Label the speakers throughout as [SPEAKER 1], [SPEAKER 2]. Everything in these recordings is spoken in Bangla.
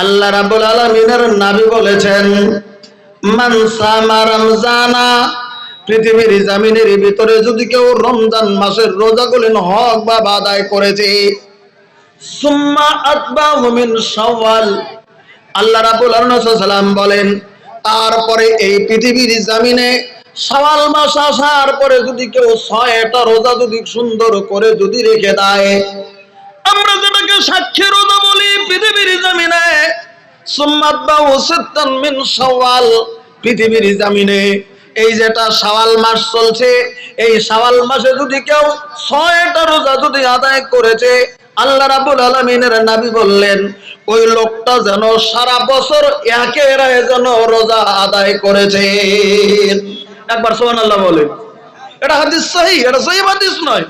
[SPEAKER 1] আল্লাহ রাব্বুল আলামিনের নবী বলেছেন রমজানা পৃথিবীর জামিনের ভিতরে যদি কেউ রমজান মাসের রোজাগুলিন হক বা আদায় করেছে তারপরে এই সওয়াল মাস আসার পরে যদি কেউ রোজা যদি সুন্দর করে যদি রেখে দেয় সাক্ষী রোজা বলি, পৃথিবীর জামিনে পৃথিবীর জামিনে। এই যেটা শাওয়াল মাস চলছে, এই শাওয়াল মাসে যদি কেউ ছয়টা রোজা যদি আদায় করেছে, আল্লাহ রাব্বুল আলামিনের নবী বললেন, ওই লোকটা যেন সারা বছর একের যেন রোজা আদায় করেছে। একবার সুবহানাল্লাহ বলে এটা হাদিস সহি, এটা সহি হাদিস নয়।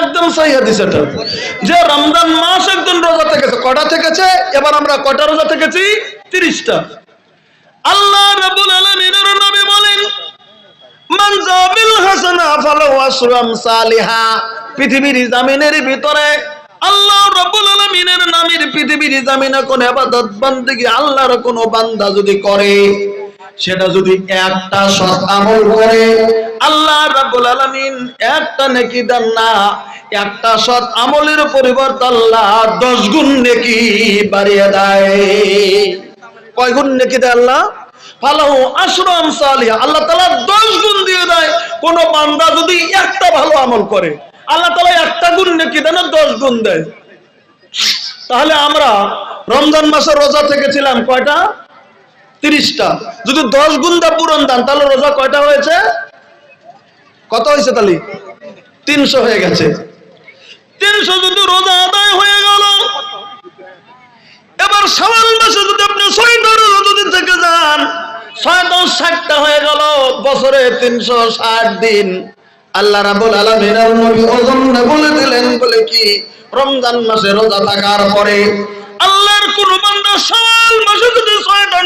[SPEAKER 1] একদম সহি হাদিস এটা যে রমজান মাস একজন রোজা থেকেছে, কটা থেকেছে? এবার আমরা কটা রোজা থেকেছি? তিরিশটা। আল্লাহ রাব্বুল আলামিনের নবী বলেন, মান জাবিল হাসানা ফালাহু আশরু আমসালিহা পৃথিবীর জামিনের ভিতরে আল্লাহ রাব্বুল আলামিনের নামের পৃথিবীর জামিনে কোন ইবাদত বান্দেগি আল্লাহর কোন বান্দা যদি করে, সেটা যদি একটা সৎ আমল করে আল্লাহ একটা নেকি দেন না, একটা সৎ আমলের পরিবর্তে আল্লাহ দশ গুণ নেকি বাড়িয়ে দেয়। কয় গুণ নেকি দেয় আল্লাহ? আল্লাহ 10 গুণ দিয়ে দেয়। কোন বান্দা যদি একটা ভালো আমল করে, আল্লাহ তাআলা একটা গুণ নেকি দেন 10 গুণ দেয়। তাহলে আমরা রমজান মাসে রোজা থেকেছিলাম কয়টা? তিরিশটা। যদি দশ গুণ দা পূরণ দান, তাহলে রোজা কয়টা হয়েছে? কত হয়েছে তাহলে তিনশো হয়ে গেছে। তিনশো যদি রোজা আদায় হয়ে গেল, এবার সওয়াল মাসে যদি আপনি ছয়টা রোজা যদি থেকে যান ছয় দশ ষাটটা হয়ে গেল, বছরে তিনশো ষাট দিন। আল্লাহ রাবুল ওজন বলে দিলেন, বলে কি, রমজান মাসে রোজা থাকার পরে আল্লাহর কোন বান্দা সওয়াল মাসে যদি ছয়টা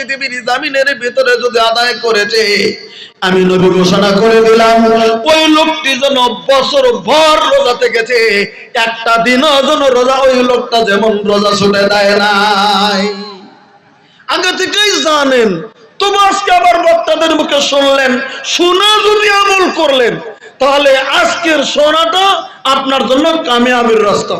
[SPEAKER 1] পৃথিবীর জামিনের ভিতরে যদি আদায় করেছে, আমি নবী ঘোষণা করে দিলাম, ওই লোকটি যেন বছর ভর রোজা থেকেছে, একটা দিনও যেন রোজা, ওই লোকটা যেমন রোজা ছুটে দেয় নাই। আগে থেকেই জানেন, তবু আজকে আবার বক্তাদের মুখে শুনলেন, শুনে যদি আমল করলেন, তাহলে আজকের সোনাটা আপনার জন্য কামিয়াবির রাস্তা।